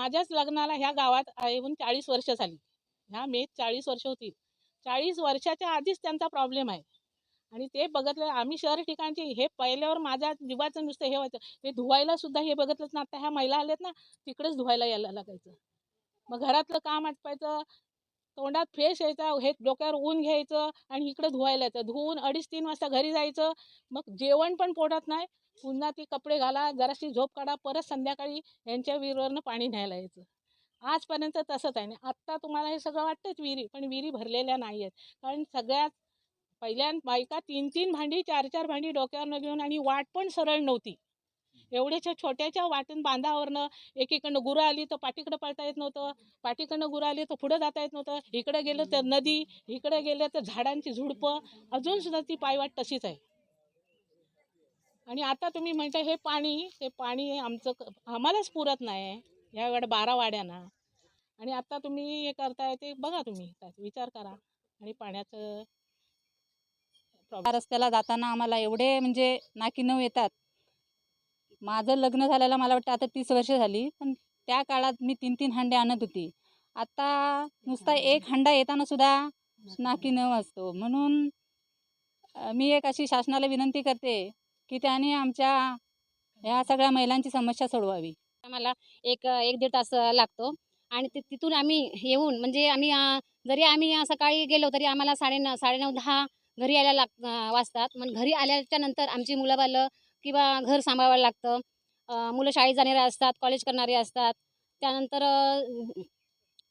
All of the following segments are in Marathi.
माझ्याच लग्नाला ह्या गावात येऊन चाळीस वर्ष झाली. ह्या मेत चाळीस वर्ष होती. चाळीस वर्षाच्या आधीच त्यांचा प्रॉब्लेम आहे. आणि ते बघितलं आम्ही शहर ठिकाणचे हे पहिल्यावर माझ्या जीवाचं नुसतं हे व्हायचं. हे धुवायला सुद्धा हे बघितलंच ना आता ह्या महिला आल्यात ना तिकडेच धुवायला यायला लागायचं. मग घरातलं काम आटपायचं तोंडात फ्रेश यायचा हे डोक्यावर ऊन घ्यायचं आणि इकडे धुवायला यायचं. धुवून अडीच तीन वाजता घरी जायचं. मग जेवण पण पोटात नाही. पुन्हा ती कपडे घाला जराशी झोप काढा परत संध्याकाळी यांच्या विहिरीवरनं पाणी न्यायला यायचं. आजपर्यंत तसंच आहे ना आत्ता तुम्हाला हे सगळं वाटतंच विहिरी पण विहिरी भरलेल्या नाही आहेत कारण सगळ्यात पहिल्या बायका तीन तीन भांडी चार चार भांडी डोक्यावरनं घेऊन आणि वाट पण सरळ नव्हती. एवढ्याच्या छोट्याच्या वाटून बांधावरनं एकीकडनं गुरं आली तर पाठीकडं पळता येत नव्हतं पाठीकडनं गुरं आली तर पुढं जाता येत नव्हतं इकडे गेलं तर नदी इकडे गेलं तर झाडांची झुडपं अजून सुद्धा ती पायवाट तशीच आहे. आणि आता तुम्ही म्हणता हे पाणी हे पाणी आमचं आम्हालाच पुरत नाही आहे ह्या बारा वाड्यांना. आणि आता तुम्ही हे करताय ते बघा तुम्ही विचार करा. आणि पाण्याचं रस्त्याला जाताना आम्हाला एवढे म्हणजे नाकी नऊ येतात. माझं लग्न झाल्याला मला वाटतं आता तीस वर्ष झाली पण त्या काळात मी तीन तीन हंडे आणत होती. आता नुसता एक हंडा येताना सुद्धा नाकी न वाजतो. म्हणून मी एक अशी शासनाला विनंती करते की त्याने आमच्या ह्या सगळ्या महिलांची समस्या सोडवावी. आम्हाला एक एक दीड तास लागतो आणि ते तिथून आम्ही येऊन म्हणजे आम्ही जरी आम्ही सकाळी गेलो तरी आम्हाला साडे न साडेनऊ दहा घरी यायला लाग वाजतात. मग घरी आल्याच्यानंतर आमची मुलं बालं किंवा घर सांभाळावं लागतं. मुलं शाळेत जाणारे असतात कॉलेज करणारे असतात. त्यानंतर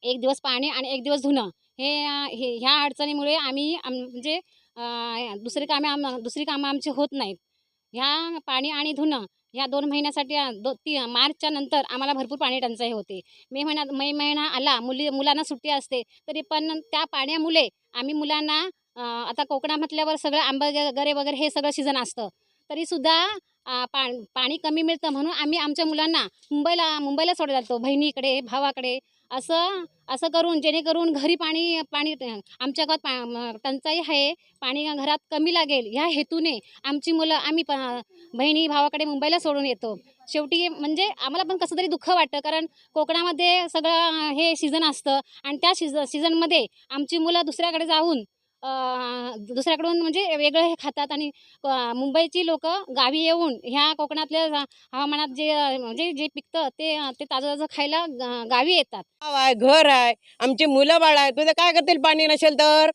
एक दिवस पाणी आणि एक दिवस धुणं. हे हे ह्या अडचणीमुळे आम्ही आम म्हणजे दुसरी कामे आम दुसरी कामं आमची होत नाहीत. ह्या पाणी आणि धुणं ह्या दोन महिन्यासाठी दो ती मार्चच्या नंतर आम्हाला भरपूर पाणी टंचाई होते. मे महिन्यात मे महिना आला मुली मुलांना सुट्टी असते तरी पण त्या पाण्यामुळे आम्ही मुलांना आता कोकणा म्हटल्यावर सगळं आंबा वगैरे वगैरे हे सगळं सीझन असतं. तरीसुद्धा पा पाणी कमी मिळतं म्हणून आम्ही आमच्या मुलांना मुंबईला मुंबईला सोडत जातो बहिणीकडे भावाकडे. असं असं करून जेणेकरून घरी पाणी पाणी आमच्या गावात पा टंचाई आहे पाणी घरात कमी लागेल ह्या हेतूने आमची मुलं आम्ही प बहिणी भावाकडे मुंबईला सोडून येतो. शेवटी म्हणजे आम्हाला पण कसं तरी दुःख वाटतं कारण कोकणामध्ये सगळं हे सीझन असतं आणि त्या सीझ सीझनमध्ये आमची मुलं दुसऱ्याकडे जाऊन दुसऱ्याकडून म्हणजे वेगळं हे खातात आणि मुंबईची लोक गावी येऊन ह्या कोकणातल्या हवामानात जे म्हणजे जे पिकतं ते ते ताजं ताजं खायला गावी येतात. गाव आहे घर आहे आमची मुलं बाळ आहेत तुझं काय करतील? पाणी नसेल तर?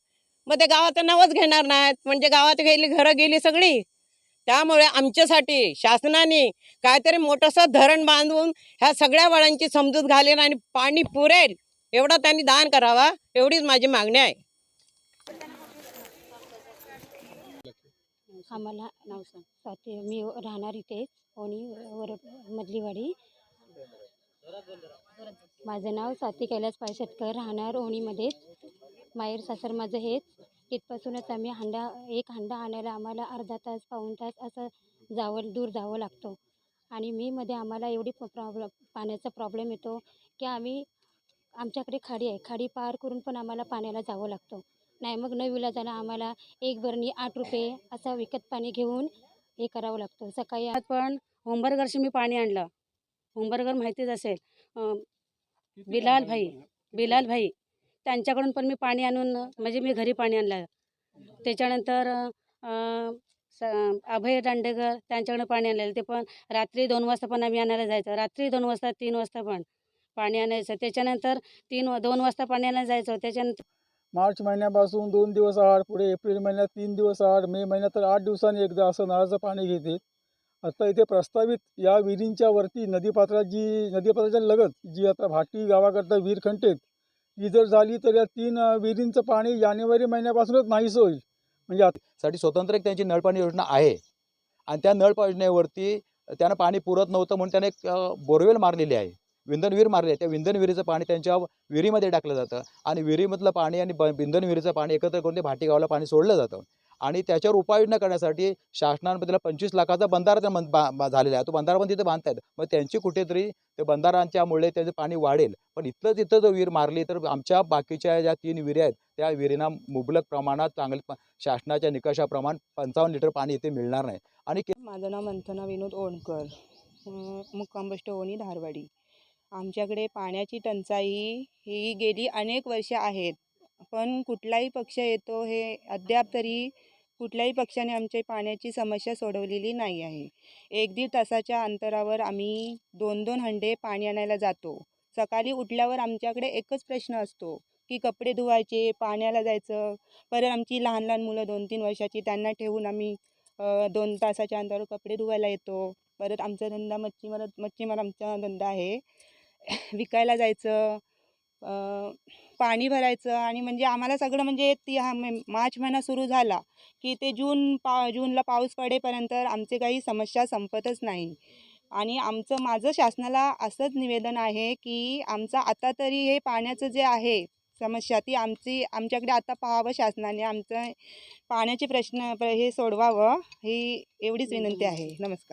मग ते गावाचं नावच घेणार नाहीत. म्हणजे गावात गेली घरं गेली सगळी. त्यामुळे आमच्यासाठी शासनाने काहीतरी मोठंसं धरण बांधून ह्या सगळ्या बाळांची समजूत घालेल आणि पाणी पुरेल. एवढा त्यांनी दान करावा एवढीच माझी मागणी आहे. आम्हाला नाव सांग. स्वाती मी राहणार इथे ओणी वर मधलीवाडी. माझं नाव स्वाती कैलास पायशेटकर राहणार ओणीमध्येच माहेर सासर माझं हेच. तिथपासूनच आम्ही हंडा एक हंडा आणायला आम्हाला अर्धा तास पाऊण तास असं जावं दूर जावं लागतो. आणि मेमध्ये आम्हाला एवढी प्रॉब्लेम पाण्याचा प्रॉब्लेम येतो की आम्ही आमच्याकडे खाडी आहे. खाडी पार करून पण आम्हाला पाण्याला जावं लागतो. नाही मग न विलाजाला आम्हाला एक बरणी आठ रुपये असा विकत पाणी घेऊन हे करावं लागतं. सकाळी पण होंबरगरशी मी पाणी आणलं. होंबरगर माहितीच असेल. बिलाल भाई बिलाल भाई त्यांच्याकडून पण मी पाणी आणून म्हणजे मी घरी पाणी आणलं. त्याच्यानंतर अभय दांडेकर त्यांच्याकडे पाणी आणलेलं. ते पण रात्री दोन वाजता पण आम्ही आणायला जायचं. रात्री दोन वाजता तीन वाजता पण पाणी आणायचं. त्याच्यानंतर तीन दोन वाजता पाणी आणायला जायचं. त्याच्यानंतर मार्च महिन्यापासून दोन दिवस आड पुढे एप्रिल महिन्यात तीन दिवस आड मे महिन्यात तर आठ दिवसांनी एकदा असं नळाचं पाणी घेते. आता इथे प्रस्तावित या विहिरींच्या वरती नदीपात्रात जी नदीपात्राच्या लगत जी आता भाटी गावाकरता विहीर खंटेत ही जर झाली तर या तीन विहिरींचं पाणी जानेवारी महिन्यापासूनच नाहीसं होईल. म्हणजे साठी स्वतंत्र एक त्यांची नळपाणी योजना आहे. आणि त्या नळपाणी योजनेवरती त्यांना पाणी पुरत नव्हतं म्हणून त्याने एक बोरवेल मारलेली आहे. विंधन विहीर मारली आहे त्या विंधन विहिरीचं पाणी त्यांच्या विहिरीमध्ये टाकलं जातं आणि विहिरीमधलं पाणी आणि ब विंधन विहिरीचं पाणी एकत्र करून ते भाटी गावाला पाणी सोडलं जातं. आणि त्याच्यावर उपाययोजना करण्यासाठी शासनाने त्याला पंचवीस लाखाचा बंधारा त्या बं- बा- झालेला आहे. तो बंधारा पण तिथे बांधतायत. मग त्यांची कुठेतरी ते बंधारांच्यामुळे त्याचं पाणी वाढेल. पण इथलं तिथं जर विहीर मारली तर आमच्या बाकीच्या ज्या तीन विहिरी आहेत त्या विहिरींना मुबलक प्रमाणात चांगले शासनाच्या निकषाप्रमाणे पंचावन्न लिटर पाणी इथे मिळणार नाही. आणि माझं नाव मंथना विनोद ओणकर. मुक्काम बस्ट ओणी धारवाडी. आमच्याकडे पाण्याची टंचाई ही गेली अनेक वर्ष आहेत. पण कुठलाही पक्ष येतो हे अद्याप तरी कुठल्याही पक्षाने आमच्या पाण्याची समस्या सोडवलेली नाही आहे. एक दीड तासाच्या अंतरावर आम्ही दोन दोन हंडे पाणी आणायला जातो. सकाळी उठल्यावर आमच्याकडे एकच प्रश्न असतो की कपडे धुवायचे पाण्याला जायचं. परत आमची लहान लहान मुलं दोन तीन वर्षाची त्यांना ठेवून आम्ही दोन तासाच्या अंतरावर कपडे धुवायला येतो. परत आमचा धंदा मच्छीमार मच्छीमार आमचा धंदा आहे. विकायला जायचं पाणी भरायचं आणि म्हणजे आम्हाला सगळं म्हणजे ती हा मार्च महिना सुरू झाला की ते जून पा जूनला पाऊस पडेपर्यंत आमचे काही समस्या संपतच नाही. आणि आमचं माझं शासनाला असंच निवेदन आहे की आमचं आता तरी हे पाण्याचं जे आहे समस्या ती आमची आमच्याकडे आता पाहावं शासनाने आमचं पाण्याचे प्रश्न हे सोडवावं ही एवढीच विनंती आहे. नमस्कार.